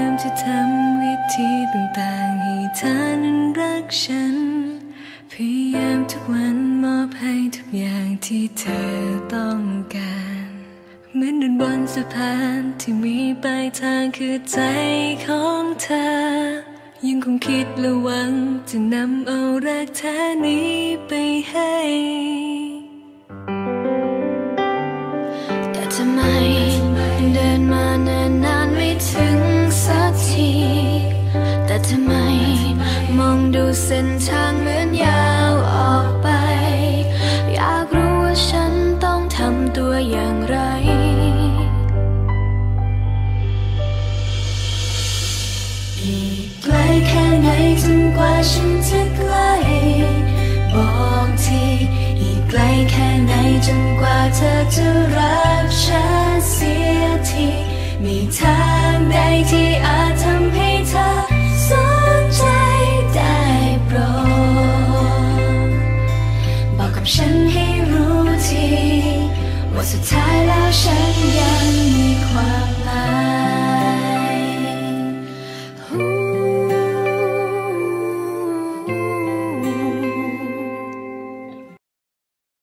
ามจะทำวิธีต่างๆให้เธอนั้นรักฉัน พยายามทุกวันมอบให้ทุกอย่างที่เธอต้องการ เหมือนเดินบนสะพานที่มีปลายทางคือใจของเธอ ยังคงคิดและหวังจะนำเอารักแท้นี้ไปให้ มองดูเส้นทางเหมือนยาวออกไป อยากรู้ว่าฉันต้องทำตัวอย่างไร อีกไกลแค่ไหนจนกว่าฉันจะไกลบอกทีอีกไกลแค่ไหนจนกว่าเธอจะรับฉันเสียที มีทางใดที่ 色彩了，身影。